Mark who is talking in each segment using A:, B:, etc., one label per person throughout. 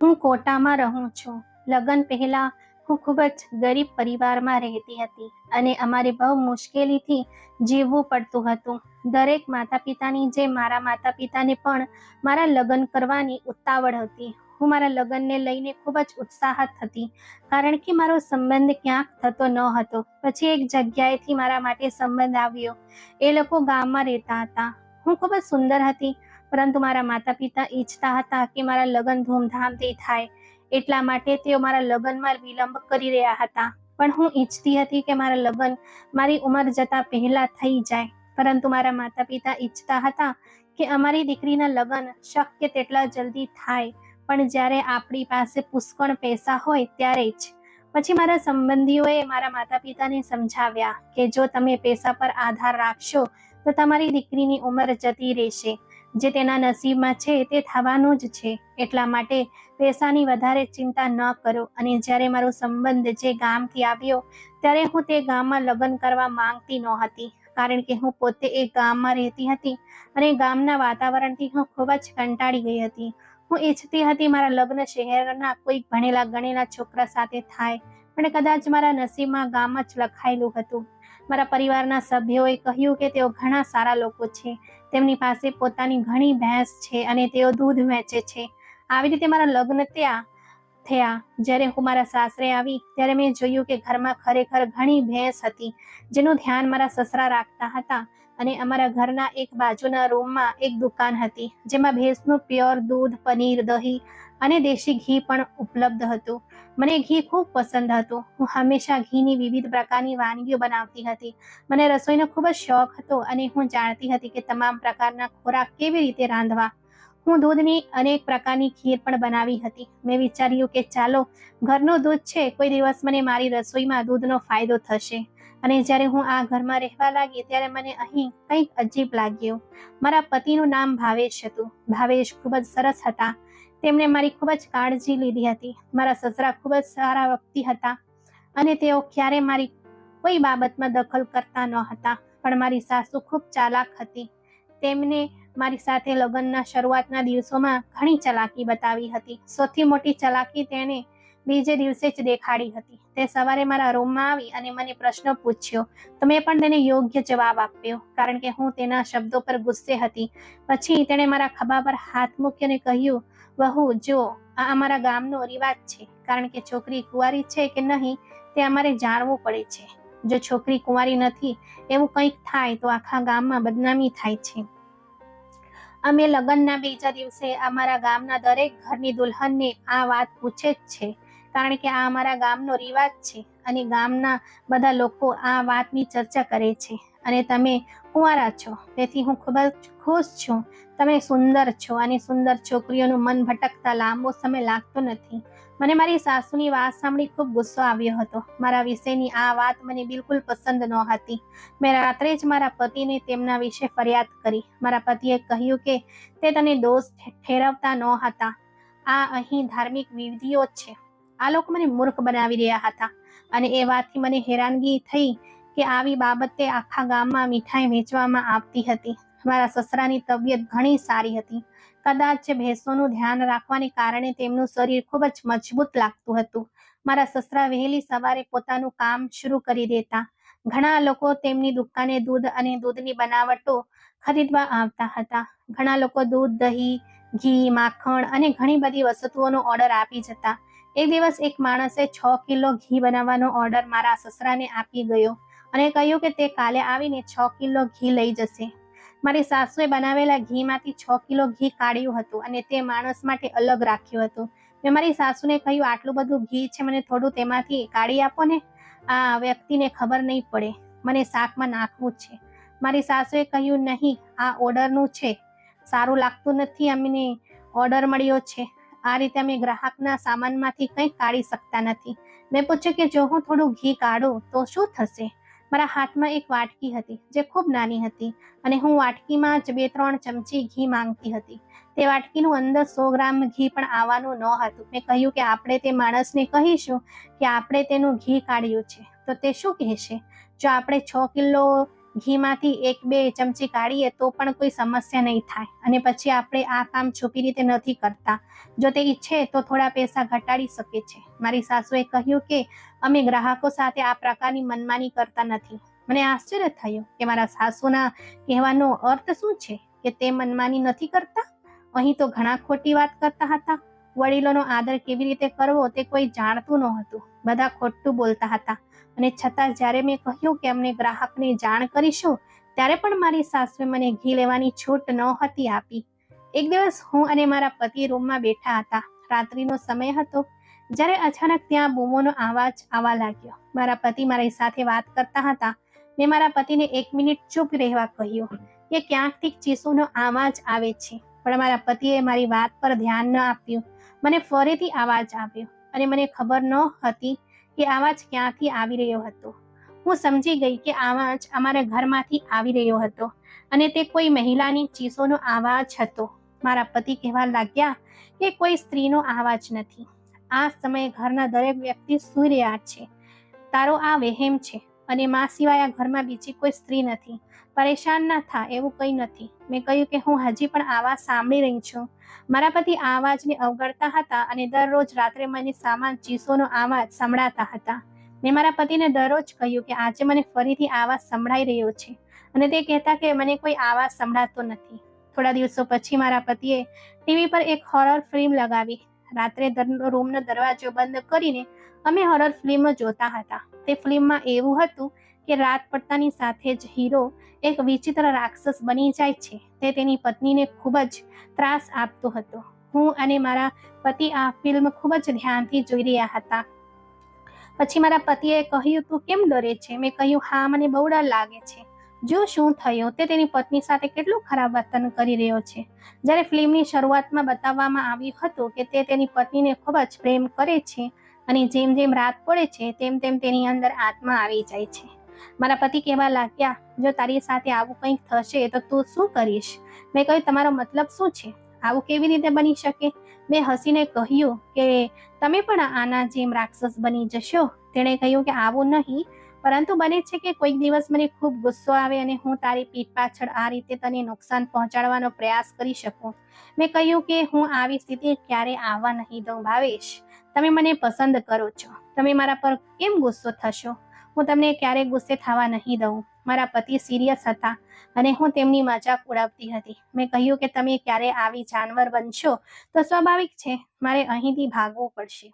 A: હું કોટામાં રહું છું. લગ્ન પહેલા હું ખૂબ જ ગરીબ પરિવારમાં રહેતી હતી અને અમારે બહુ મુશ્કેલીથી જીવવું પડતું હતું. દરેક માતા પિતાની જેમ મારા માતા પિતાને પણ મારા લગ્ન કરવાની ઉતાવળ હતી. હું મારા લગ્નને લઈને ખૂબ જ ઉત્સાહત હતી કારણ કે મારો સંબંધ ક્યાંક થતો ન હતો. પછી એક જગ્યાએથી મારા માટે સંબંધ આવ્યો. એ લોકો ગામમાં રહેતા હતા. હું ખૂબ જ સુંદર હતી પરંતુ મારા માતા પિતા ઈચ્છતા હતા કે મારા લગ્ન ધૂમધામથી થાય, એટલા માટે તેઓ મારા લગ્નમાં વિલંબ કરી રહ્યા હતા. પણ હું ઈચ્છતી હતી કે મારા લગ્ન મારી ઉંમર જતા પહેલા થઈ જાય, પરંતુ મારા માતા પિતા ઈચ્છતા હતા કે અમારી દીકરીના લગ્ન શક્ય તેટલા જલ્દી થાય, પણ જ્યારે આપણી પાસે પુષ્કળ પૈસા હોય ત્યારે જ. પછી મારા સંબંધીઓએ મારા માતા પિતાને સમજાવ્યા કે જો તમે પૈસા પર આધાર રાખશો, તો તમારી દીકરીની ઉંમર જતી રહેશે. જે તેના નસીબમાં છે તે થવાનું જ છે. એટલા માટે પૈસાની વધારે ચિંતા ન કરો. અને જ્યારે મારો સંબંધ જે ગામથી આવ્યો, ત્યારે હું તે ગામમાં લગ્ન કરવા માંગતી નહોતી. કારણ કે હું પોતે એક ગામમાં રહેતી હતી અને ગામના વાતાવરણથી હું ખૂબ જ કંટાળી ગઈ હતી. હું ઈચ્છતી હતી મારા લગ્ન શહેરના કોઈ ભણેલા ગણેલા છોકરા સાથે થાય, પણ કદાચ મારા નસીબમાં ગામ જ લખાયેલું હતું. મારા પરિવારના સભ્યોએ કહ્યું કે તેઓ ઘણા સારા લોકો છે. તેમની પાસે પોતાની ઘણી ભેંસ છે અને તેઓ દૂધ વેચે છે. આવી રીતે મારા લગ્ન ત્યાં થયા. જ્યારે હું મારા સાસરે આવી, ત્યારે મેં જોયું કે ઘરમાં ખરેખર ઘણી ભેંસ હતી, જેનું ધ્યાન મારા સસરા રાખતા હતા. અને અમારા ઘરના એક બાજુના રૂમમાં એક દુકાન હતી, જેમાં ભેંસનું પ્યોર દૂધ, પનીર, દહીં અને દેશી ઘી પણ ઉપલબ્ધ હતું. મને ઘી ખૂબ પસંદ હતું. હું હંમેશા ઘીની વિવિધ પ્રકારની વાનગીઓ બનાવતી હતી. મને રસોઈનો ખૂબ જ શોખ હતો અને હું જાણતી હતી કે તમામ પ્રકારના ખોરાક કેવી રીતે રાંધવા. હું દૂધની અનેક પ્રકારની ખીર પણ બનાવી હતી. મેં વિચાર્યું કે ચાલો, ઘરનું દૂધ છે, કોઈ દિવસ મને મારી રસોઈમાં દૂધનો ફાયદો થશે. અને જ્યારે હું આ ઘરમાં રહેવા લાગી ત્યારે મને અહીં કંઈક અજીબ લાગ્યું. મારા પતિનું નામ ભાવેશ હતું. ભાવેશ ખૂબ જ સરસ હતા. તેમણે મારી ખૂબ જ કાળજી લીધી હતી. મારા સસરા ખૂબ જ સારા વ્યક્તિ હતા અને તેઓ ક્યારે મારી કોઈ બાબતમાં દખલ કરતા ન હતા. પણ મારી સાસુ ખૂબ ચાલાક હતી. તેમને મારી સાથે લગ્નના શરૂઆતના દિવસોમાં ઘણી ચલાકી બતાવી હતી. સૌથી મોટી ચલાકી તેણે બીજે દિવસે જ દેખાડી હતી. તે સવારે મારા રૂમમાં આવી અને મને પ્રશ્ન પૂછ્યો. તો મેં પણ તેને યોગ્ય જવાબ આપ્યો, કારણ કે હું તેના શબ્દો પર ગુસ્સે હતી. પછી તેણે મારા ખભા પર હાથ મૂક્યો અને કહ્યું, વહુ, જો, આ અમારા ગામનો રિવાજ છે, કારણ કે છોકરી કુંવારી છે કે નહીં, તે અમારે જાણવું પડે છે. જો છોકરી કુંવારી નથી, એવું કંઈક થાય તો આખા ગામમાં બદનામી થાય છે. અમે લગ્નના બીજા દિવસે અમારા ગામના દરેક ઘરની દુલ્હનને આ વાત પૂછે જ છે. કારણ કે આ અમારા ગામનો રિવાજ છે અને ગામના બધા લોકો આ વાતની ચર્ચા કરે છે. અને તમે કુંવારા છો. તેથી હું ખૂબ જ ખુશ છું. તમે સુંદર છો અને સુંદર છોકરીઓનું મન ભટકતા લાંબો સમય લાગતો નથી. મને મારી સાસુની વાત સાંભળી ખૂબ ગુસ્સો આવ્યો હતો. મારા વિશેની આ વાત મને બિલકુલ પસંદ ન હતી. મેં રાત્રે જ મારા પતિને તેમના વિશે ફરિયાદ કરી. મારા પતિએ કહ્યું કે તે તને દોષ ઠેરવતા ન હતા. આ અહીં ધાર્મિક વિધિઓ છે. આ લોકો મને મૂર્ખ બનાવી રહ્યા હતા. અને એ વાતથી મને હેરાનગી થઈ કે આવી બાબતે આખા ગામમાં મીઠાઈ વેચવામાં આવતી હતી. મારા સસરાની તબિયત ઘણી સારી હતી. કદાચ ભેંસોનું ધ્યાન રાખવાને કારણે તેમનું શરીર ખૂબ જ મજબૂત લાગતું હતું. મારા સસરા વહેલી સવારે પોતાનું કામ શરૂ કરી દેતા. ઘણા લોકો તેમની દુકાને દૂધ અને દૂધની બનાવટો ખરીદવા આવતા હતા. ઘણા લોકો દૂધ, દહીં, ઘી, માખણ અને ઘણી બધી વસ્તુઓનો ઓર્ડર આપી જતા. એક દિવસ એક માણસે છ કિલો ઘી બનાવવાનો ઓર્ડર મારા સસરાને આપી ગયો અને કહ્યું કે તે કાલે આવીને છ કિલો ઘી લઈ જશે. મારી સાસુએ બનાવેલા ઘીમાંથી છ કિલો ઘી કાઢ્યું હતું અને તે માણસ માટે અલગ રાખ્યું હતું. મેં મારી સાસુને કહ્યું, આટલું બધું ઘી છે, મને થોડું તેમાંથી કાઢી આપો ને. આ વ્યક્તિને ખબર નહીં પડે. મને શાકમાં નાખવું છે. મારી સાસુએ કહ્યું, નહીં, આ ઓર્ડરનું છે. સારું લાગતું નથી, અમને ઓર્ડર મળ્યો છે. આ રીતે અમે ગ્રાહકના સામાનમાંથી કંઈ કાઢી શકતા નથી. મેં પૂછ્યું કે જો હું થોડું ઘી કાઢું તો શું થશે? મારા હાથમાં એક વાટકી હતી, જે ખૂબ નાની હતી અને હું વાટકીમાં જ બે ત્રણ ચમચી ઘી માંગતી હતી. તે વાટકીનું અંદર સો ગ્રામ ઘી પણ આવવાનું ન હતું મેં કહ્યું કે આપણે તે માણસને કહીશું કે આપણે તેનું ઘી કાઢ્યું છે. તો તે શું કહેશે? જો આપણે છ કિલો ઘીમાંથી એક બે ચમચી કાઢીએ તો પણ કોઈ સમસ્યા નહીં થાય. અને પછી આપણે આ કામ છુપી રીતે નથી કરતા. જો તે ઈચ્છે તો થોડા પૈસા ઘટાડી શકે છે. મારી સાસુએ કહ્યું કે, અમે ગ્રાહકો સાથે આ પ્રકારની મનમાની કરતા નથી. મને આશ્ચર્ય થયું કે મારા સાસુના કહેવાનો અર્થ શું છે? કે તે મનમાની નથી કરતા? અહીં તો ઘણા ખોટી વાત કરતા હતા. વડીલોનો આદર કેવી રીતે કરવો તે કોઈ જાણતું નહોતું. બધા ખોટું બોલતા હતા. અને છતાં જ્યારે મેં કહ્યું કે અમને ગ્રાહકને જાણ કરીશું, ત્યારે પણ મારી સાસુએ મને ઘી લેવાની છૂટ નહોતી આપી. એક દિવસ હું અને મારા પતિ રૂમમાં બેઠા હતા. રાત્રિનો સમય હતો, જ્યારે અચાનક ત્યાં બૂમોનો અવાજ આવવા લાગ્યો. મારા પતિ મારી સાથે વાત કરતા હતા. મેં મારા પતિને એક મિનિટ ચૂપ રહેવા કહ્યું કે ક્યાંકથી ચીસોનો અવાજ આવે છે. પણ મારા પતિએ મારી વાત પર ધ્યાન ન આપ્યું. મને ફરીથી અવાજ આવ્યો અને મને ખબર ન હતી કે અવાજ ક્યાંથી આવી રહ્યો હતો. હું સમજી ગઈ કે અવાજ અમારા ઘરમાંથી આવી રહ્યો હતો અને તે કોઈ મહિલાની ચીસોનો અવાજ હતો. મારા પતિ કહેવા લાગ્યા કે કોઈ સ્ત્રીનો અવાજ નથી. આ સમયે ઘરના દરેક વ્યક્તિ સૂઈ રહ્યા છે. તારો આ વહેમ છે અને મા સિવાય આ ઘરમાં બીજી કોઈ સ્ત્રી નથી. પરેશાન ના થા એવું કંઈ નથી. મેં કહ્યું કે હું હજી પણ આવાજ સાંભળી રહી છું. મારા પતિ આ અવાજને અવગણતા હતા અને દરરોજ રાત્રે મને સામાન ચીસોનો અવાજ સંભળાતા હતા. મેં મારા પતિને દરરોજ કહ્યું કે આજે મને ફરીથી આવાજ સંભળાઈ રહ્યો છે અને તે કહેતા કે મને કોઈ આવાજ સંભળાતો નથી. થોડા દિવસો પછી મારા પતિએ ટીવી પર એક હોરર ફિલ્મ લગાવી. રાત્રે રૂમનો દરવાજો બંધ કરીને અમે હોરર ફિલ્મ જોતા હતા. તે ફિલ્મમાં એવું હતું કે રાત પડતાની સાથે જ હીરો એક વિચિત્ર રાક્ષસ બની જાય છે. તે તેની પત્નીને ખૂબ જ ત્રાસ આપતો હતો. હું અને મારા પતિ આ ફિલ્મ ખૂબ જ ધ્યાનથી જોઈ રહ્યા હતા. પછી મારા પતિએ કહ્યું, તું કેમ ડરે છે? મેં કહ્યું, હા, મને બહુ ડર લાગે છે. જો શું થયું, તે તેની પત્ની સાથે કેટલું ખરાબ વર્તન કરી રહ્યો છે. જ્યારે ફિલ્મની શરૂઆતમાં બતાવવામાં આવ્યું હતું કે તે તેની પત્નીને ખૂબ જ પ્રેમ કરે છે અને જેમ જેમ રાત પડે છે, તેમ તેમ તેની અંદર આત્મા આવી જાય છે. મારા પતિ કહેવા લાગ્યા, જો તારી સાથે આવું કંઈક થશે તો તું શું કરીશ? મેં કહ્યું, તમારો મતલબ શું છે? આવું કેવી રીતે બની શકે? મેં હસીને કહ્યું કે, તમે પણ આના જેમ રાક્ષસ બની જશો. તેણે કહ્યું કે, આવું નહીં, પરંતુ બને છે કે કોઈક દિવસ મને ખૂબ ગુસ્સો આવે અને હું તારી પીઠ પાછળ આ રીતે તને નુકસાન પહોંચાડવાનો પ્રયાસ કરી શકું. મેં કહ્યું કે, હું આવી સ્થિતિ ક્યારે આવવા નહીં દઉં, ભાવેશ. તમે મને પસંદ કરો છો. તમે મારા પર કેમ ગુસ્સો થશો? હું તમને ક્યારેય ગુસ્સે થવા નહીં દઉં. મારા પતિ સિરિયસ હતા અને હું તેમની મજાક ઉડાવતી હતી. મેં કહ્યું કે તમે ક્યારે આવી જાનવર બનશો તો સ્વાભાવિક છે, મારે અહીંથી ભાગવું પડશે.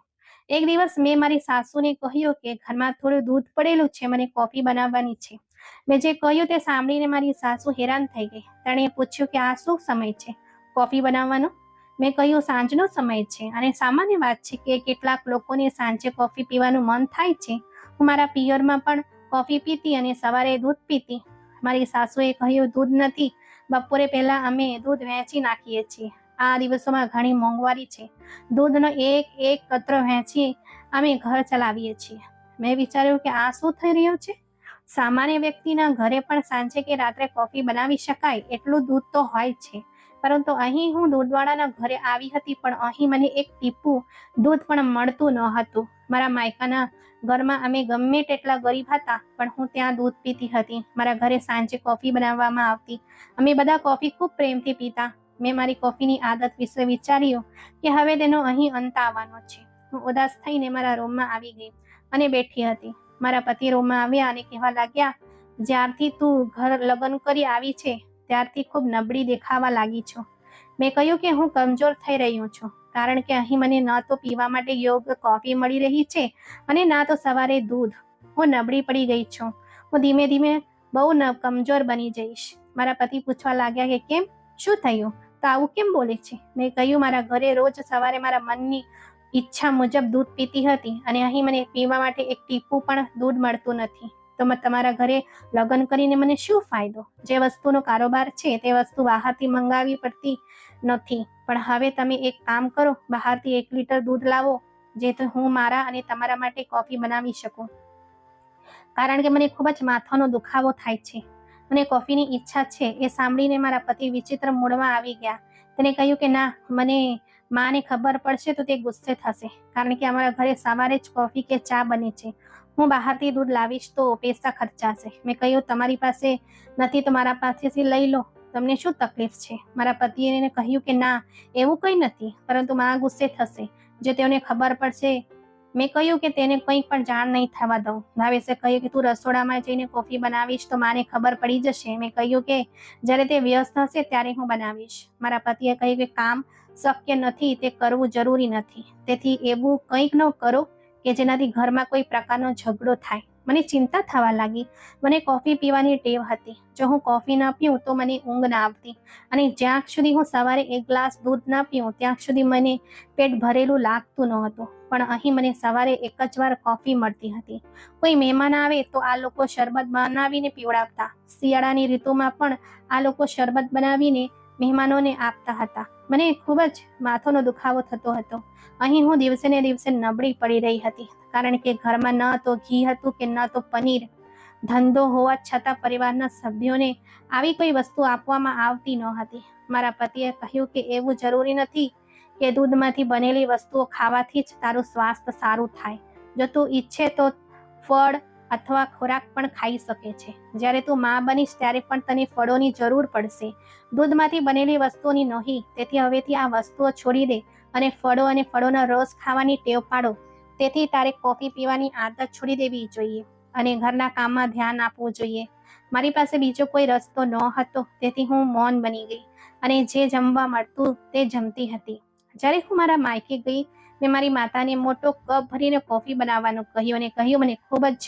A: એક દિવસ મેં મારી સાસુને કહ્યું કે ઘરમાં થોડું દૂધ પડેલું છે, મને કોફી બનાવવાની છે. મેં જે કહ્યું તે સાંભળીને મારી સાસુ હેરાન થઈ ગઈ. તેણે પૂછ્યું કે આ શું સમય છે? કોફી બનાવવાનો? મેં કહ્યું, સાંજનો સમય છે. અને સામાન્ય વાત છે કે કેટલાક લોકોને સાંજે કોફી પીવાનું મન થાય છે હું મારા પિયરમાં પણ કોફી પીતી અને સવારે દૂધ પીતી. મારી સાસુએ કહ્યું, દૂધ નથી. બપોરે પહેલા અમે દૂધ વહેંચી નાખીએ છીએ. આ દિવસોમાં ઘણી મોંઘવારી છે. દૂધનો એક એક કતરો વહેંચી અમે ઘર ચલાવીએ છીએ. મેં વિચાર્યું કે આ શું થઈ રહ્યું છે? સામાન્ય વ્યક્તિના ઘરે પણ સાંજે કે રાત્રે કોફી બનાવી શકાય એટલું દૂધ તો હોય છે. પરંતુ અહીં હું દૂધવાળાના ઘરે આવી હતી પણ અહીં મને એક ટીપું દૂધ પણ મળતું ન હતું. મારા માયકાના ઘરમાં અમે ગમે તેટલા ગરીબ હતા, પણ હું ત્યાં દૂધ પીતી હતી. મારા ઘરે સાંજે કોફી બનાવવામાં આવતી. અમે બધા કોફી ખૂબ પ્રેમથી પીતા. મેં મારી કોફીની આદત વિશે વિચાર્યું કે હવે તેનો અહીં અંત આવવાનો છે. હું ઉદાસ થઈને મારા રૂમમાં આવી ગઈ અને બેઠી હતી. મારા પતિ રૂમમાં આવ્યા અને કહેવા લાગ્યા, જ્યારથી તું ઘર લગ્ન કરી આવી છે ત્યારથી ખૂબ નબળી દેખાવા લાગી છો. મેં કહ્યું કે હું કમજોર થઈ રહ્યું છું, કારણ કે અહીં મને ન તો પીવા માટે યોગ્ય કોફી મળી રહી છે અને ના તો સવારે દૂધ. હું નબળી પડી ગઈ છું. હું ધીમે ધીમે બહુ કમજોર બની જઈશ. મારા પતિ પૂછવા લાગ્યા કે કેમ? શું થયું? તો આવું કેમ બોલે છે? મેં કહ્યું, મારા ઘરે રોજ સવારે મારા મનની ઈચ્છા મુજબ દૂધ પીતી હતી અને અહીં મને પીવા માટે એક ટીપું પણ દૂધ મળતું નથી. તો તમારા ઘરે લગ્ન કરીને મને શું ફાયદો? જે વસ્તુનો કારોબાર છે તે વસ્તુ બહારથી મંગાવવી પડતી નથી. પણ હવે તમે એક કામ કરો, બહારથી એક લીટર દૂધ લાવો જેથી હું મારા અને તમારા માટે કોફી બનાવી શકું. કારણ કે મને ખૂબ જ માથાનો દુખાવો થાય છે. મને કોફીની ઈચ્છા છે. એ સાંભળીને મારા પતિ વિચિત્ર મૂડમાં આવી ગયા. તેને કહ્યું કે ના, મને માને ખબર પડશે તો તે ગુસ્સે થશે. કારણ કે અમારા ઘરે સવારે જ કોફી કે ચા બને છે. હું બહારથી દૂધ લાવીશ તો પૈસા ખર્ચાશે. મેં કહ્યું, તમારી પાસે નથી તો મારા પાસેથી લઈ લો. તમને શું તકલીફ છે? મારા પતિએ એને કહ્યું કે, ના, એવું કંઈ નથી. પરંતુ મા ગુસ્સે થશે. જો તેઓને ખબર પડશે, મેં કહ્યું કે તેને કંઈ પણ જાણ નહીં થવા દઉં. ભાવેશે કહ્યું કે, તું રસોડામાં જઈને કોફી બનાવીશ તો માને ખબર પડી જશે. મેં કહ્યું કે, જ્યારે તે વ્યસ્ત હશે ત્યારે હું બનાવીશ. મારા પતિએ કહ્યું કે, કામ શક્ય નથી, તે કરવું જરૂરી નથી. તેથી એવું કંઈક ન કરો કે જેનાથી ઘરમાં કોઈ પ્રકારનો ઝઘડો થાય. મને ચિંતા થવા લાગી. મને કોફી પીવાની ટેવ હતી. જો હું કોફી ન પીઉં તો મને ઊંઘ ના આવતી. અને જ્યાં સુધી હું સવારે એક ગ્લાસ દૂધ ન પીઉં, ત્યાં સુધી મને પેટ ભરેલું લાગતું ન હતું. પણ અહીં મને સવારે એક જ વાર કોફી મળતી હતી. કોઈ મહેમાન આવે તો આ લોકો શરબત બનાવીને પીવડાવતા. શિયાળાની ઋતુમાં પણ આ લોકો શરબત બનાવીને મહેમાનોને આપતા હતા. મને ખૂબ જ માથોનો દુખાવો થતો હતો. અહીં હું દિવસે ને દિવસે નબળી પડી રહી હતી, કારણ કે ઘરમાં ન તો ઘી હતું કે ન તો પનીર. ધંધો હોવા છતાં પરિવારના સભ્યોને આવી કોઈ વસ્તુ આપવામાં આવતી ન હતી મારા પતિએ કહ્યું કે એવું જરૂરી નથી કે દૂધમાંથી બનેલી વસ્તુઓ ખાવાથી જ તારું સ્વાસ્થ્ય સારું થાય. જો તું ઈચ્છે તો ફળ અથવા ખોરાક પણ ખાઈ શકે છે. જ્યારે તું મા બનીશ ત્યારે પણ તને ફળોની જરૂર પડશે. દૂધમાંથી બનેલી વસ્તુઓની નહીં, તેથી હવેથી આ વસ્તુઓ છોડી દે અને ફળો અને ફળોનો રસ ખાવાની ટેવ પાડો. તેથી તારે કોફી પીવાની આદત છોડી દેવી જોઈએ અને ઘરના કામમાં ધ્યાન આપવું જોઈએ. મારી પાસે બીજો કોઈ રસ્તો ન હતો, તેથી હું મૌન બની ગઈ અને જે જમવા મળતું તે જમતી હતી. જ્યારે હું મારા માયકે ગઈ, મેં મારી માતાને મોટો કપ ભરીને કોફી બનાવવાનું કહ્યું અને કહ્યું, મને ખૂબ જ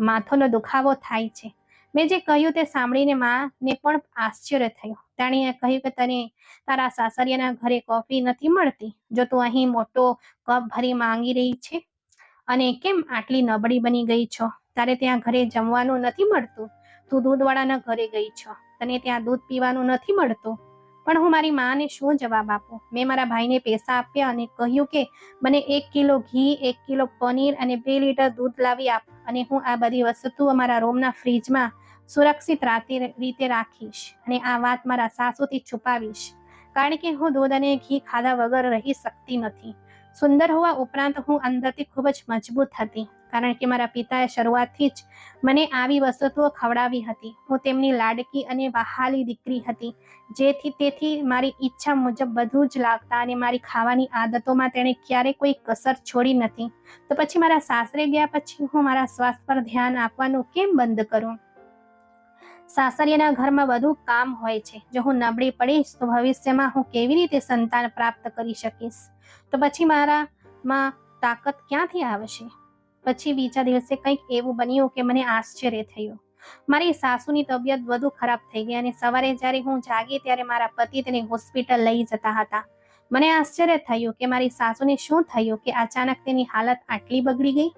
A: માથોનો દુખાવો થાય છે. મેં જે કહ્યું તે સાંભળીને માને પણ આશ્ચર્ય થયું. તેણીએ કહ્યું કે, તને તારા સાસરિયાના ઘરે કોફી નથી મળતી? જો તું અહીં મોટો કપ ભરી માંગી રહી છે? અને કેમ આટલી નબળી બની ગઈ છો? તારે ત્યાં ઘરે જમવાનું નથી મળતું? તું દૂધવાળાના ઘરે ગઈ છો. તને ત્યાં દૂધ પીવાનું નથી મળતું? પણ હું મારી માને શું જવાબ આપું? મેં મારા ભાઈને પૈસા આપ્યા અને કહ્યું કે મને એક કિલો ઘી, એક કિલો પનીર અને બે લીટર દૂધ લાવી આપ અને હું આ બધી વસ્તુઓ મારા રૂમના ફ્રીજમાં સુરક્ષિત રાતે, રીતે રાખીશ અને આ વાત મારા સાસુથી છુપાવીશ. કારણ કે હું દૂધ અને ઘી ખાધા વગર રહી શકતી નથી. સુંદર હોવા ઉપરાંત હું અંદરથી ખૂબ જ મજબૂત હતી, કારણ કે મારા પિતાએ શરૂઆતથી જ મને આવી વસ્તુઓ ખવડાવી હતી. હું તેમની લાડકી અને વહાલી દીકરી હતી, જેથી તેથી મારી ઈચ્છા મુજબ બધું જ લાગતા અને મારી ખાવાની આદતોમાં તેણે ક્યારેય કોઈ કસર છોડી નથી. તો પછી મારા સાસરે ગયા પછી હું મારા સ્વાસ્થ્ય પર ધ્યાન આપવાનું કેમ બંધ કરું? સાસરિયાના ઘરમાં વધુ કામ હોય છે. જો હું નબળી પડીશ, તો ભવિષ્યમાં હું કેવી રીતે સંતાન પ્રાપ્ત કરી શકીશ? તો પછી મારામાં તાકાત ક્યાંથી આવશે? પછી બીજા દિવસે કંઈક એવું બન્યું કે મને આશ્ચર્ય થયું. મારી સાસુની તબિયત વધુ ખરાબ થઈ ગઈ અને સવારે જ્યારે હું જાગી ત્યારે મારા પતિ તેને હોસ્પિટલ લઈ જતા હતા. મને આશ્ચર્ય થયું કે મારી સાસુને શું થયું કે અચાનક તેની હાલત આટલી બગડી ગઈ?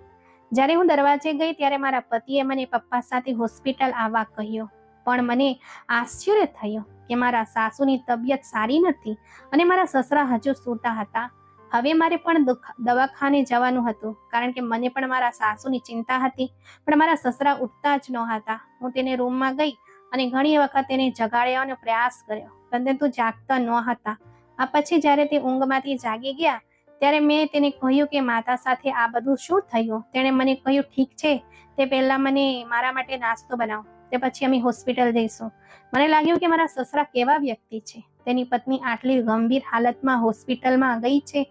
A: જ્યારે હું દરવાજે ગઈ ત્યારે મારા પતિએ મને પપ્પા સાથે હોસ્પિટલ આવવા કહ્યું. પણ મને આશ્ચર્ય થયું કે મારા સાસુની તબિયત સારી નથી અને મારા સસરા હજુ સૂતા હતા. હવે મારે પણ દવાખાને જવાનું હતું કારણ કે મને પણ મારા સાસુની ચિંતા હતી, પણ મારા સસરા ઉઠતા જ નહોતા. હું તેને રૂમમાં ગઈ અને ઘણી વખત તેને જગાડવાનો પ્રયાસ કર્યો, પરંતુ જાગતા નહોતા. આ પછી જ્યારે તે ઊંઘમાંથી જાગી ગયા, ત્યારે મેં તેને કહ્યું કે માતા સાથે આ બધું શું થયું? તેણે મને કહ્યું, ઠીક છે, તે પહેલા મને મારા માટે નાસ્તો બનાવો. તે પછી અમે હોસ્પિટલ જઈશું. મને લાગ્યું કે મારા સસરા કેવા વ્યક્તિ છે. તેની પત્ની આટલી ગંભીર હાલતમાં હોસ્પિટલમાં ગઈ છે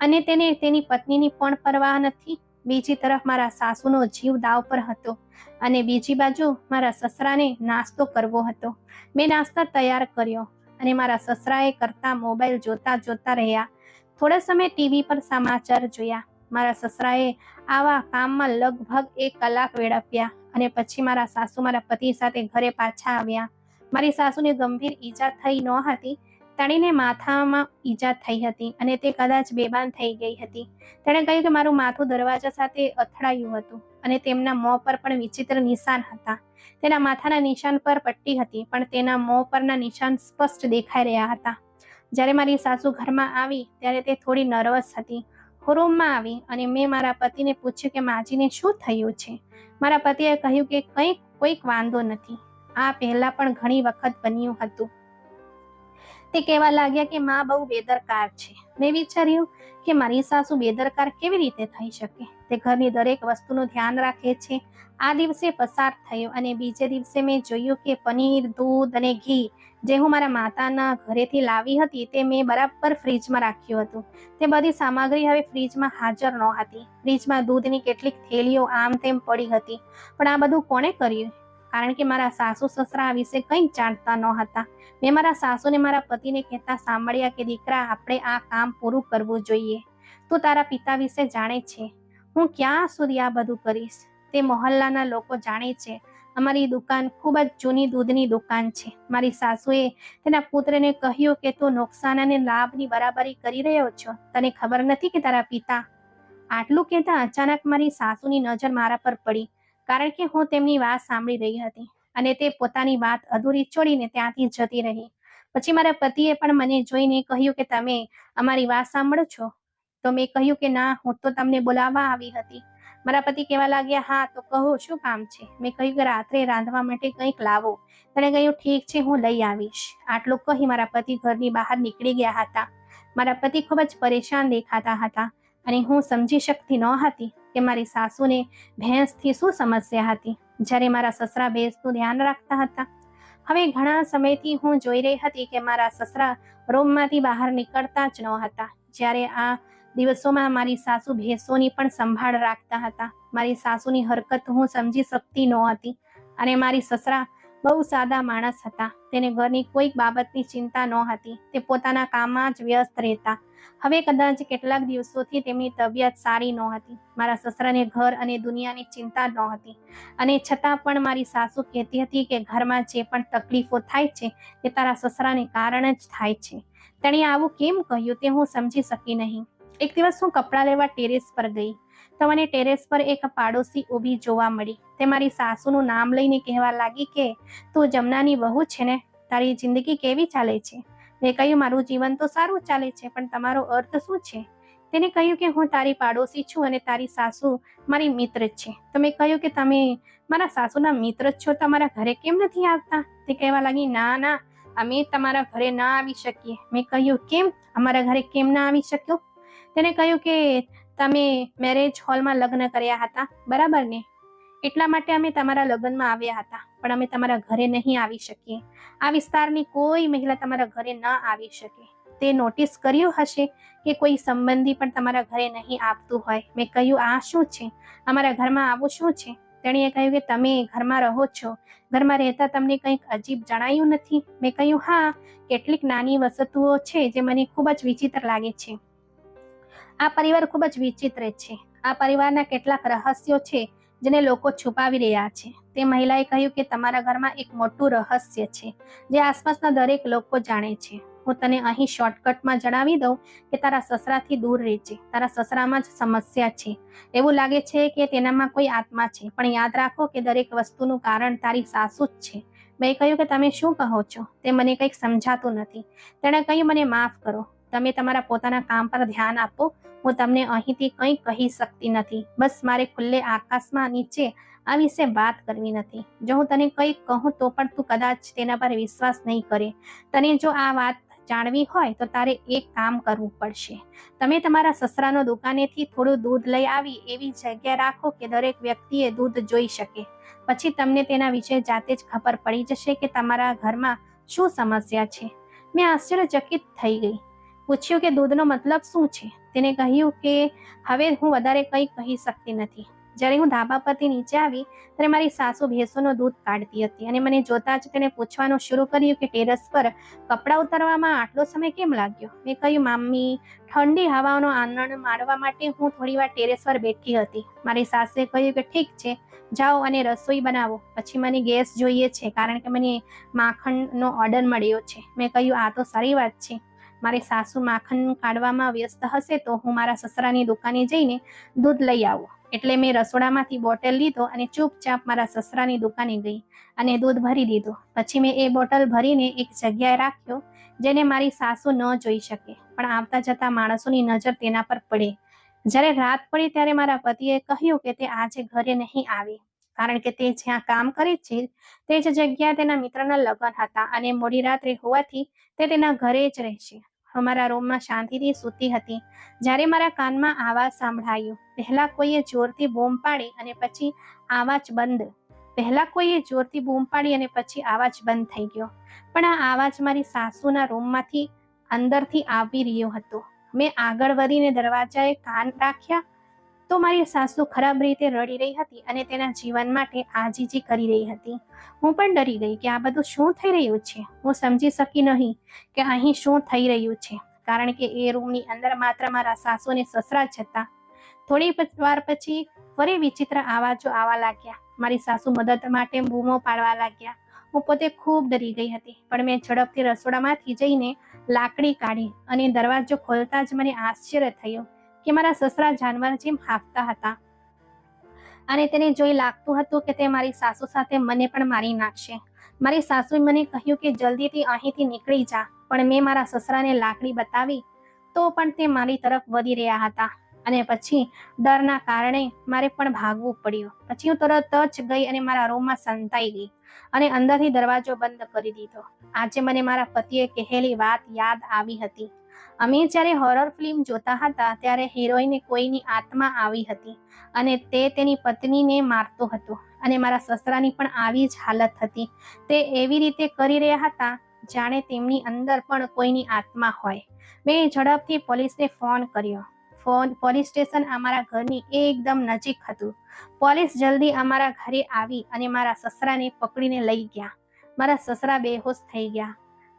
A: અને તેને તેની પત્નીની પણ પરવાહ નથી. બીજી તરફ મારા સાસુનો જીવ દાવ પર હતો અને બીજી બાજુ મારા સસરાને નાસ્તો કરવો હતો. મેં નાસ્તા તૈયાર કર્યો અને મારા સસરાએ કરતા મોબાઈલ જોતા જોતા રહ્યા. થોડા સમય ટીવી પર સમાચાર જોયા. મારા સસરાએ આવા કામમાં લગભગ એક કલાક વેડપ્યા અને પછી મારા સાસુ મારા પતિ સાથે ઘરે પાછા આવ્યા. મારી સાસુને ગંભીર ઈજા થઈ ન હતી. તેણીને માથામાં ઈજા થઈ હતી અને તે કદાચ બેભાન થઈ ગઈ હતી. તેણે કહ્યું કે મારું માથું દરવાજા સાથે અથડાયું હતું અને તેમના મોં પર પણ વિચિત્ર નિશાન હતા. તેના માથાના નિશાન પર પટ્ટી હતી, પણ તેના મોં પરના નિશાન સ્પષ્ટ દેખાઈ રહ્યા હતા. જ્યારે મારી સાસુ ઘરમાં આવી, ત્યારે તે થોડી નર્વસ હતી. રૂમમાં આવી અને મેં મારા પતિને પૂછ્યું કે માજીને શું થયું છે? મારા પતિએ કહ્યું કે કંઈક કોઈક વાંધો નથી. આ પહેલાં પણ ઘણી વખત બન્યું હતું. તે કહેવા લાગ્યા કે મા બહુ બેદરકાર છે. મેં વિચાર્યું કે મારી સાસુ બેદરકાર કેવી રીતે થઈ શકે? તે ઘરની દરેક વસ્તુનું ધ્યાન રાખે છે. આ દિવસે પસાર થયો અને બીજે દિવસે મેં જોયું કે પનીર, દૂધ અને ઘી જે હું મારા માતાના ઘરેથી લાવી હતી તે મેં બરાબર ફ્રીજમાં રાખ્યું હતું. તે બધી સામગ્રી હવે ફ્રીજમાં હાજર ન હતી ફ્રીજમાં દૂધની કેટલીક થેલીઓ આમ તેમ પડી હતી. પણ આ બધું કોણે કર્યું? કારણ કે મારા સાસુ સસરા વિશે કંઈ જાણતા ન હતા મેં મારા સાસુને મારા પતિને કહેતા સાંભળ્યા કે, દીકરા, આપણે આ કામ પૂરું કરવું જોઈએ. તું તારા પિતા વિશે જાણે છે. હું ક્યાં સુધી આ બધું કરીશ? તે મોહલ્લાના લોકો જાણે છે. અમારી દુકાન ખૂબ જ જૂની દૂધની દુકાન છે. મારી સાસુએ તેના પુત્રને કહ્યું કે, તું નુકસાન અને લાભની બરાબરી કરી રહ્યો છો? તને ખબર નથી કે તારા પિતા? આટલું કહેતા અચાનક મારી સાસુની નજર મારા પર પડી. કારણ કે હું તેમની વાત સાંભળી રહી હતી અને તે પોતાની વાત અધૂરી છોડીને ત્યાંથી જતી રહી. પછી મારા પતિએ પણ મને જોઈને કહ્યું કે તમે અમારી વાત સાંભળો છો? તો મેં કહ્યું કે ના, હું તો તમને બોલાવવા આવી હતી. મારા પતિ કહેવા લાગ્યા, હા, તો કહો, શું કામ છે? મેં કહ્યું કે રાત્રે રાંધવા માટે કંઈક લાવો. તેણે કહ્યું, ઠીક છે, હું લઈ આવીશ. આટલું કહી મારા પતિ ઘરની બહાર નીકળી ગયા હતા. મારા પતિ ખૂબ જ પરેશાન દેખાતા હતા અને હું સમજી શકતી ન હતી. કે મારી સાસુને ભેંસથી શું સમસ્યા હતી? જ્યારે મારા સસરા ભેંસનું ધ્યાન રાખતા હતા. હવે ઘણા સમયથી હું જોઈ રહી હતી કે મારા સસરા રૂમમાંથી બહાર નીકળતા જ ન હતા. જ્યારે આ દિવસોમાં મારી સાસુ ભેંસોની પણ સંભાળ રાખતા હતા. મારી સાસુની હરકત હું સમજી શકતી ન હતી. અને મારી સસરા બહુ સાદા માણસ હતા. તેને ઘરની કોઈક બાબતની ચિંતા ન હતી તે પોતાના કામમાં જ વ્યસ્ત રહેતા. હવે કદાચ કેટલાક દિવસોથી તેમની તબિયત સારી ન હતી મારા સસરાને ઘર અને દુનિયાની ચિંતા ન હતી અને છતાં પણ મારી સાસુ કહેતી હતી કે ઘરમાં જે પણ તકલીફો થાય છે, તે તારા સસરાને કારણે જ થાય છે. તેણે આવું કેમ કહ્યું તે હું સમજી શકી નહીં. એક દિવસ હું કપડાં લેવા ટેરેસ પર ગઈ. તો ટેરેસ પર એક પાડોશી ઊભી જોવા મળી. તે મારી સાસુનું નામ લઈને કહેવા લાગી કે, તું જમનાની વહુ છે ને? તારી જિંદગી કેવી ચાલે છે? મેં કહ્યું, મારું જીવન તો સારું ચાલે છે, પણ તમારો અર્થ શું છે? તેને કહ્યું કે, હું તારી પાડોશી છું અને તારી સાસુ મારી મિત્ર છે. તો મેં કહ્યું કે, તમે મારા સાસુના મિત્ર છો, તમારા ઘરે કેમ નથી આવતા? તે કહેવા લાગી, ના ના, અમે તમારા ઘરે ના આવી શકીએ. મેં કહ્યું, કેમ? અમારા ઘરે કેમ ના આવી શક્યો? તેને કહ્યું કે તમે મેરેજ હોલમાં લગ્ન કર્યા હતા, બરાબર ને? એટલા માટે અમે તમારા લગ્નમાં આવ્યા હતા, પણ અમે તમારા ઘરે નહીં આવી શકીએ. આ વિસ્તારની કોઈ મહિલા તમારા ઘરે ન આવી શકે. તે નોટિસ કર્યું હશે કે કોઈ સંબંધી પણ તમારા ઘરે નહીં આવતું હોય. મેં કહ્યું, આ શું છે? અમારા ઘરમાં આવું શું છે? તેણીએ કહ્યું કે, તમે ઘરમાં રહો છો. ઘરમાં રહેતા તમને કંઈક અજીબ જણાયું નથી. મેં કહ્યું, હા, કેટલીક નાની વસ્તુઓ છે જે મને ખૂબ જ વિચિત્ર લાગે છે. આ પરિવાર ખૂબ જ વિચિત્ર છે. આ પરિવારના કેટલાક રહસ્યો છે જેને લોકો છુપાવી રહ્યા છે. તે મહિલાએ કહ્યું કે તમારા ઘરમાં એક મોટું રહસ્ય છે જે આસપાસના દરેક લોકો જાણે છે. હું તને અહીં શોર્ટકટમાં જણાવી દઉં કે તારા સસરાથી દૂર રહેજે. તારા સસરામાં જ સમસ્યા છે. એવું લાગે છે કે તેનામાં કોઈ આત્મા છે. પણ યાદ રાખો કે દરેક વસ્તુનું કારણ તારી સાસુ જ છે. મેં કહ્યું કે તમે શું કહો છો? તે મને કંઈક સમજાતું નથી. તેણે કહ્યું, મને માફ કરો. તમે તમારા પોતાના કામ પર ધ્યાન આપો. હું તમને અહીંથી કંઈ કહી શકતી નથી. બસ મારે ખુલ્લે આકાશમાં નીચે આ વિશે વાત કરવી નથી. જો હું તને કંઈ કહું તો પણ તું કદાચ તેના પર વિશ્વાસ નહીં કરે. તને જો આ વાત જાણવી હોય તો તારે એક કામ કરવું પડશે. તમે તમારા સસરાનો દુકાનેથી થોડું દૂધ લઈ આવી એવી જગ્યા રાખો કે દરેક વ્યક્તિએ દૂધ જોઈ શકે. પછી તમને તેના વિશે જાતે જ ખબર પડી જશે કે તમારા ઘરમાં શું સમસ્યા છે. મેં આશ્ચર્યચકિત થઈ ગઈ. પૂછ્યું કે દૂધનો મતલબ શું છે? તેને કહ્યું કે હવે હું વધારે કંઈ કહી શકતી નથી. જ્યારે હું ધાબા પરથી નીચે આવી, ત્યારે મારી સાસુ ભેંસોનું દૂધ કાઢતી હતી અને મને જોતા જ તેને પૂછવાનું શરૂ કર્યું કે ટેરેસ પર કપડાં ઉતારવામાં આટલો સમય કેમ લાગ્યો? મેં કહ્યું મામ્મી ઠંડી હવાનો આનંદ માણવા માટે હું થોડી વાર ટેરેસ પર બેઠી હતી. મારી સાસે કહ્યું કે ઠીક છે, જાઓ અને રસોઈ બનાવો. પછી મને ગેસ જોઈએ છે, કારણ કે મને માખણનો ઓર્ડર મળ્યો છે. મેં કહ્યું, આ તો સારી વાત છે. મારી સાસુ માખણ કાઢવામાં વ્યસ્ત હશે તો હું મારા સસરાની દુકાને જઈને દૂધ લઈ આવું. એટલે મેં રસોડામાંથી બોટલ લીધો અને ચૂપચાપ મારા સસરાની દુકાને ગઈ અને દૂધ ભરી દીધું. પછી મેં એ બોટલ ભરીને એક જગ્યાએ રાખ્યો જેને મારી સાસુ ન જોઈ શકે. પણ આવતા જતા માણસોની નજર તેના પર પડે. જ્યારે રાત પડી ત્યારે મારા પતિએ કહ્યું કે તે આજે ઘરે નહીં આવે. કારણ કે તે જ્યાં કામ કરે છે તે જ જગ્યાએ તેના મિત્રના લગ્ન હતા અને મોડી રાત્રે હોવાથી તે તેના ઘરે જ રહેશે. અમારા રૂમમાં શાંતિથી સૂતી હતી. જ્યારે મારા કાનમાં આવાજ સાંભળાયો. પહેલા કોઈએ જોરથી બૂમ પાડી અને પછી આવાજ બંધ. પહેલા કોઈએ જોરથી બૂમ પાડી અને પછી આવાજ બંધ થઈ ગયો. પણ આ આવાજ મારી સાસુના રૂમમાંથી અંદરથી આવી રહ્યો હતો. મેં આગળ વધીને દરવાજાએ કાન રાખ્યા તો મારી સાસુ ખરાબ રીતે રડી રહી હતી અને તેના જીવન માટે આજીજી કરી રહી હતી. હું પણ ડરી ગઈ કે આ બધું શું થઈ રહ્યું છે? હું સમજી શકી નહીં કે અહીં શું થઈ રહ્યું છે, કારણ કે એ રૂમની અંદર માત્ર મારા સાસુ અને સસરા જ હતા. થોડી વાર પછી ફરી વિચિત્ર આવાજો આવવા લાગ્યા. મારી સાસુ મદદ માટે બૂમો પાડવા લાગ્યા. હું પોતે ખૂબ ડરી ગઈ હતી, પણ મેં ઝડપથી રસોડામાંથી જઈને લાકડી કાઢી અને દરવાજો ખોલતા જ મને આશ્ચર્ય થયું કે મારા સસરા જાનવર જેમ હાંફતા હતા. અને તેને જોઈ લાગતું હતું કે તે મારી સાસુ સાથે મને પણ મારી નાખશે. મારી સાસુએ મને કહ્યું કે જલ્દીથી અહીંથી નીકળી જા, પણ મેં મારા સસરાને લાકડી બતાવી તો પણ તે મારી તરફ વધી રહ્યા હતા. અને પછી ડરના કારણે મારે પણ ભાગવું પડ્યું. પછી હું તરત જ ગઈ અને મારા રૂમમાં સંતાઈ ગઈ અને અંદરથી દરવાજો બંધ કરી દીધો. આજે મને મારા પતિએ કહેલી વાત યાદ આવી હતી. અમે જ્યારે હોરર ફિલ્મ જોતા હતા ત્યારે હિરોઈને કોઈની આત્મા આવી હતી અને તે તેની પત્નીને મારતો હતો અને મારા સસરાની પણ આવી જ હાલત હતી. તે એવી રીતે કરી રહ્યા હતા, જાણે તેમની અંદર પણ કોઈની આત્મા હોય. મેં ઝડપથી પોલીસને ફોન કર્યો. ફોન, પોલીસ સ્ટેશન અમારા ઘરની એકદમ નજીક હતું. પોલીસ જલ્દી અમારા ઘરે આવી અને મારા સસરાને પકડીને લઈ ગયા. મારા સસરા બેહોશ થઈ ગયા.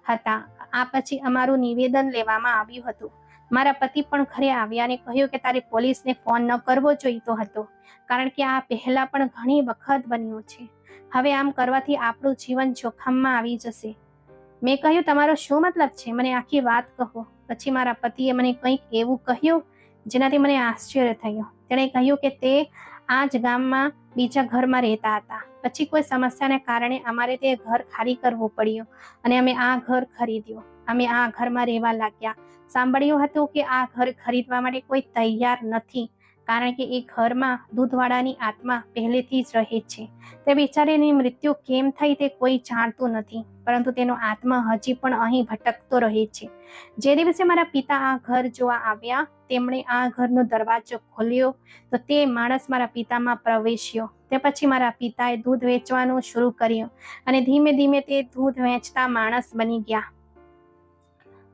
A: હતા. આ પછી અમારું નિવેદન લેવામાં આવ્યું હતું. મારા પતિ પણ ઘરે આવ્યા અને કહ્યું કે તારે પોલીસને ફોન ન કરવો જોઈતો હતો, કારણ કે આ પહેલા પણ ઘણી વખત બન્યું છે. હવે આમ કરવાથી આપણું જીવન જોખમમાં આવી જશે. મેં કહ્યું, તમારો શું મતલબ છે? મને આખી વાત કહો. પછી મારા પતિએ મને કંઈક એવું કહ્યું, જેનાથી મને આશ્ચર્ય થયું. તેણે કહ્યું કે તે આ જ ગામમાં બીજા ઘરમાં રહેતા હતા. પછી કોઈ સમસ્યાને કારણે અમારે તે ઘર ખાલી કરવું પડ્યું અને અમે આ ઘર ખરીદ્યું. અમે આ ઘરમાં રહેવા લાગ્યા. સાંભળ્યું હતું કે આ ઘર ખરીદવા માટે કોઈ તૈયાર નથી. કારણ કે એ ઘરમાં દૂધવાળાની આત્મા પહેલેથી જ રહે છે. તે બિચારીની મૃત્યુ કેમ થઈ તે કોઈ જાણતું નથી, પરંતુ તેનો આત્મા હજી પણ અહીં ભટકતો રહે છે. જે દિવસે મારા પિતા આ ઘર જોવા આવ્યા, તેમણે આ ઘરનો દરવાજો ખોલ્યો, તો તે માણસ મારા પિતામાં પ્રવેશ્યો. તે પછી મારા પિતાએ દૂધ વેચવાનું શરૂ કર્યું અને ધીમે ધીમે તે દૂધ વેચતા માણસ બની ગયા.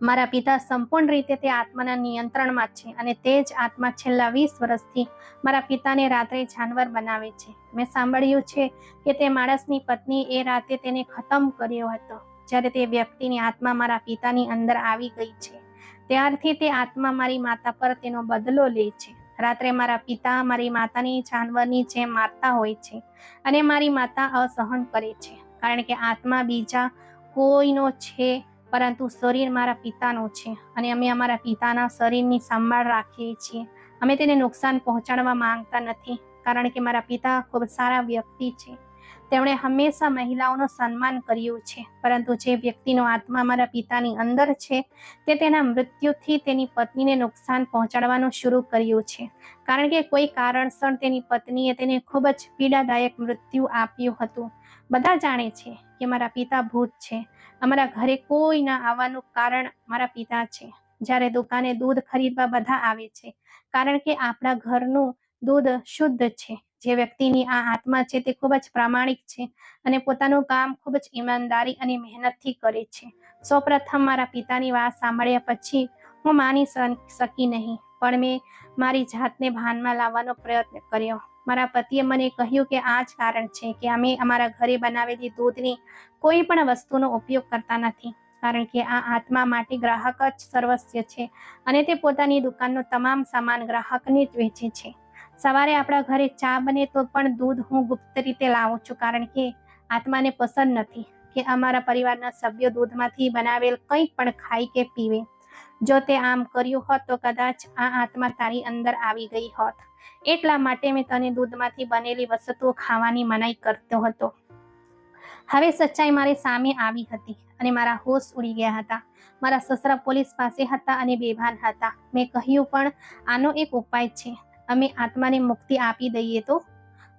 A: મારા પિતા સંપૂર્ણ રીતે તે આત્માના નિયંત્રણમાં છે અને તે જ આત્મા છેલ્લા વીસ વર્ષથી મારા પિતાને રાત્રે જાનવર બનાવે છે. મેં સાંભળ્યું છે કે તે માણસની પત્ની એ રાતે તેને ખતમ કર્યો હતો, જ્યારે તે વ્યક્તિની આત્મા મારા પિતાની અંદર આવી ગઈ છે. ત્યારથી તે આત્મા મારી માતા પર તેનો બદલો લે છે. રાત્રે મારા પિતા મારી માતાની જાનવરની જેમ મારતા હોય છે અને મારી માતા અસહન કરે છે, કારણ કે આત્મા બીજા કોઈનો છે પરંતુ શરીર મારા પિતાનું છે અને અમે અમારા પિતાના શરીરની સંભાળ રાખીએ છીએ. અમે તેને નુકસાન પહોંચાડવા માંગતા નથી કારણ કે મારા પિતા ખૂબ સારા વ્યક્તિ છે. તેમણે હંમેશા મહિલાઓનું સન્માન કર્યું છે, પરંતુ જે વ્યક્તિનો આત્મા મારા પિતાની અંદર છે તે તેના મૃત્યુથી તેની પત્નીને નુકસાન પહોંચાડવાનું શરૂ કર્યું છે. કારણ કે કોઈ કારણસર તેની પત્નીએ તેને ખૂબ જ પીડાદાયક મૃત્યુ આપ્યું હતું. બધા જાણે છે કે મારા પિતા ભૂત છે. અમારા ઘરે કોઈ ના આવવાનું કારણ મારા પિતા છે. જ્યારે દુકાને દૂધ ખરીદવા બધા આવે છે. કારણ કે આપણા ઘરનું દૂધ શુદ્ધ છે. જે વ્યક્તિની આ આત્મા છે તે ખૂબ જ પ્રામાણિક છે અને પોતાનું કામ ખૂબ જ ઈમાનદારી અને મહેનતથી કરે છે. સૌપ્રથમ મારા પિતાની વાત સાંભળ્યા પછી હું માની શકી નહીં. પણ મેં મારી જાતને ભાનમાં લાવવાનો પ્રયત્ન કર્યો. મારા પતિએ મને કહ્યું કે આ જ કારણ છે કે અમે અમારા ઘરે બનાવેલી દૂધની કોઈ પણ વસ્તુનો ઉપયોગ કરતા નથી. કારણ કે આ આત્મા માટે ગ્રાહક જ સર્વસ્વ છે અને તે પોતાની દુકાનનો તમામ સામાન ગ્રાહકને જ વેચે છે. સવારે આપણા ઘરે ચા બને તો પણ દૂધ હું ગુપ્ત રીતે લાવું છું કારણ કે આત્માને પસંદ નથી કે અમારા પરિવારના સભ્યો દૂધમાંથી બનાવેલ કંઈ પણ ખાય કે પીવે. જો તે આમ કર્યું હોત તો કદાચ આ આત્મા તારી અંદર આવી ગઈ હોત. એટલા માટે મેં તને દૂધમાંથી બનેલી વસ્તુઓ ખાવાની મનાઈ કરતો હતો. હવે સચ્ચાઈ મારી સામે આવી હતી અને મારા હોશ ઉડી ગયા હતા. મારા સસરા પોલીસ પાસે હતા અને બેભાન હતા. મેં કહ્યું, પણ આનો એક ઉપાય છે. અમે આત્માને મુક્તિ આપી દઈએ તો?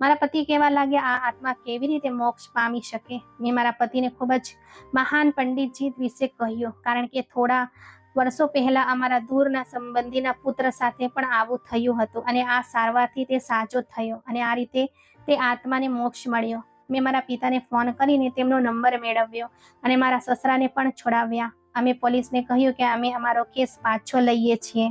A: મારા પતિ કહેવા લાગ્યા, આ આત્મા કેવી રીતે મોક્ષ પામી શકે? મેં મારા પતિને ખૂબ જ મહાન પંડિતજી વિશે કહ્યું, કારણ કે થોડા વર્ષો પહેલા અમારા દૂરના સંબંધીના પુત્ર સાથે પણ આવું થયું હતું અને આ સારવારથી તે સાજો થયો અને આ રીતે તે આત્માને મોક્ષ મળ્યો. મેં મારા પિતાને ફોન કરીને તેમનો નંબર મેળવ્યો અને મારા સસરાને પણ છોડાવ્યા. અમે પોલીસને કહ્યું કે અમે અમારો કેસ પાછો લઈએ છીએ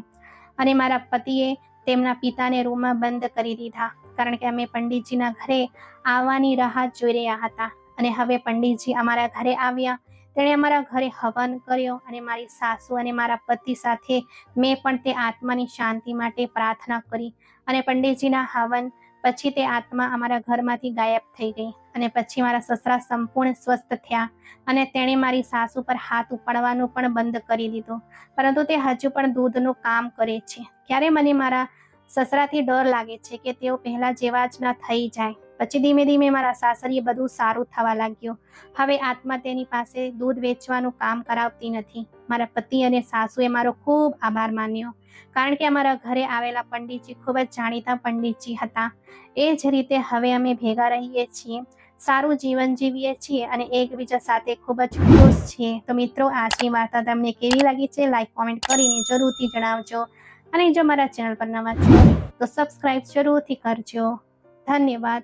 A: અને મારા પતિએ તેમના પિતાને રૂમમાં બંધ કરી દીધા કારણ કે અમે પંડિતજીના ઘરે આવવાની રાહ જોઈ રહ્યા હતા અને હવે પંડિતજી અમારા ઘરે આવ્યા તેણે અમારા ઘરે હવન કર્યો અને મારી સાસુ અને મારા પતિ સાથે મેં પણ તે આત્માની શાંતિ માટે પ્રાર્થના કરી અને પંડિતજીના હવન પછી તે આત્મા અમારા ઘરમાંથી ગાયબ થઈ ગઈ અને પછી મારા સસરા સંપૂર્ણ સ્વસ્થ થયા અને તેણે મારી સાસુ પર હાથ ઉપાડવાનું પણ બંધ કરી દીધું. પરંતુ તે હજુ પણ દૂધનું કામ કરે છે. ક્યારે મને મારા સસરાથી ડર લાગે છે કે તેઓ પહેલા જેવા જ ન થઈ જાય? પછી ધીમે ધીમે મારા સાસરીએ બધું સારું થવા લાગ્યું. હવે આત્મા તેની પાસે દૂધ વેચવાનું કામ કરાવતી નથી. મારા પતિ અને સાસુએ મારો ખૂબ આભાર માન્યો. કારણ કે અમારા ઘરે આવેલા પંડિતજી ખૂબ જ જાણીતા પંડિતજી હતા. એ જ રીતે હવે અમે ભેગા રહીએ છીએ. સારું જીવન જીવીએ છીએ અને એકબીજા સાથે ખૂબ જ ખુશ છીએ. તો મિત્રો, આજની વાર્તા તમને કેવી લાગી છે? લાઈક કોમેન્ટ કરીને જરૂરથી જણાવજો. અને જો મારા ચેનલ પર નવા છો, તો સબસ્ક્રાઈબ જરૂરથી કરજો. ધન્યવાદ.